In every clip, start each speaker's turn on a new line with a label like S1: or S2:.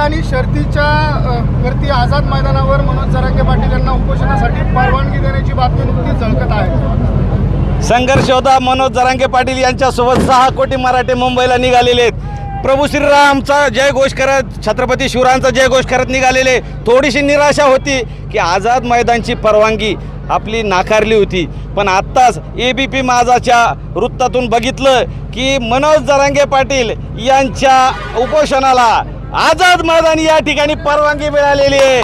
S1: आणि शर्तीच्या वरती आझाद मैदानावर मनोज जरांगे पाटील यांना उपोषणासाठी परवानगी देण्याची बातमी नुकतीच झळकत आहे.
S2: संघर्ष होता. मनोज जरांगे पाटील यांच्यासोबत सहा कोटी मराठे मुंबईला निघालेले आहेत. प्रभू श्रीरामचा जय घोष करत छत्रपती शिवरायांचा जय घोष करत निघालेले. थोडीशी निराशा होती की आझाद मैदानची परवानगी आपली नाकारली होती. पण आत्ताच ए बी पी माझाच्या वृत्तातून बघितलं की मनोज जरांगे पाटील यांच्या उपोषणाला आझाद मैदान या ठिकाणी परवानगी मिळालेली आहे.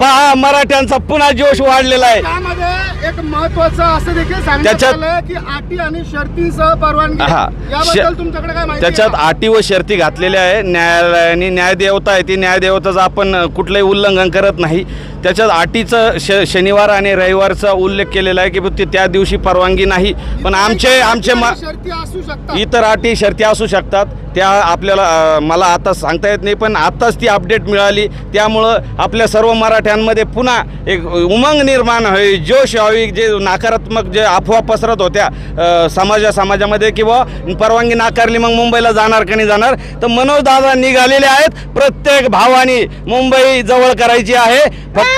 S2: पहा मराठ्यांचा पुन्हा जोश वाढलेला आहे.
S1: त्यामध्ये एक महत्वाचं असं देखील सांगण्यात
S2: त्याच्यात-
S1: की अटी आणि शर्तीसह परवानगी
S2: हा.
S1: याबद्दल
S2: श-
S1: तुमच्याकडे काय माहिती
S2: त्याच्यात
S1: आहे? का?
S2: अटी व शर्ती घातलेल्या आहे. न्यायालयाने न्यायदेवता आहे ती न्यायदेवताचं आपण अ, कुठलंही उल्लंघन करत नाही. त्याच्यात अटीचं श शनिवार आणि रविवारचा उल्लेख केलेला आहे की ते त्या दिवशी परवानगी नाही. पण आमचे आमचे मा
S1: शर्ती असू शकतात.
S2: इतर अटी शर्ती असू शकतात. त्या आपल्याला मला आता सांगता येत नाही पण आत्ताच ती अपडेट मिळाली. त्यामुळं आपल्या सर्व मराठ्यांमध्ये पुन्हा एक उमंग निर्माण होईल जोश यावी जे नकारात्मक जे अफवा पसरत होत्या समाजा समाजामध्ये किंवा परवानगी नाकारली मग मुंबईला जाणार का नाही जाणार? तर मनोज दादा निघालेले आहेत. प्रत्येक भावानी मुंबई जवळ करायची आहे. फक्त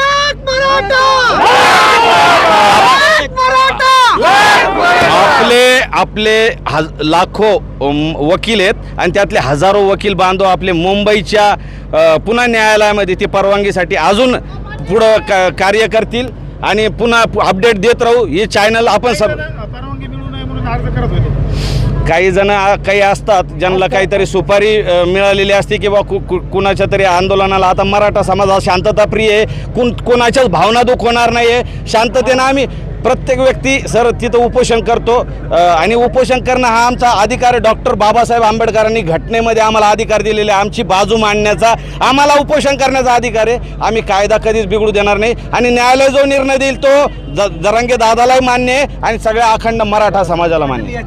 S2: आपले आपले हज लाखो वकील आहेत आणि त्यातले हजारो वकील बांधव आपले मुंबईच्या पुन्हा न्यायालयामध्ये ती परवानगीसाठी अजून पुढं का कार्य करतील आणि पुन्हा अपडेट देत राहू. हे चॅनल आपण सब
S1: अर्ज करत होते.
S2: काही जण काही असतात ज्यांना काहीतरी सुपारी मिळालेली असते किंवा कुणाच्या तरी आंदोलनाला. आता मराठा समाज हा शांतताप्रिय आहे. कुण कुणाच्याच भावना दुखवणार नाही आहे शांततेनं आम्ही प्रत्येक व्यक्ती सर तिथं उपोषण करतो. आणि उपोषण करणं हा आमचा अधिकार आहे. डॉक्टर बाबासाहेब आंबेडकरांनी घटनेमध्ये आम्हाला अधिकार दिलेले आहे. आमची बाजू मांडण्याचा आम्हाला उपोषण करण्याचा अधिकार आहे. आम्ही कायदा कधीच बिघडू देणार नाही. आणि न्यायालय जो निर्णय देईल तो ज जरांगे दादालाही मान्य आहे. आणि सगळ्या अखंड मराठा समाजाला मान्य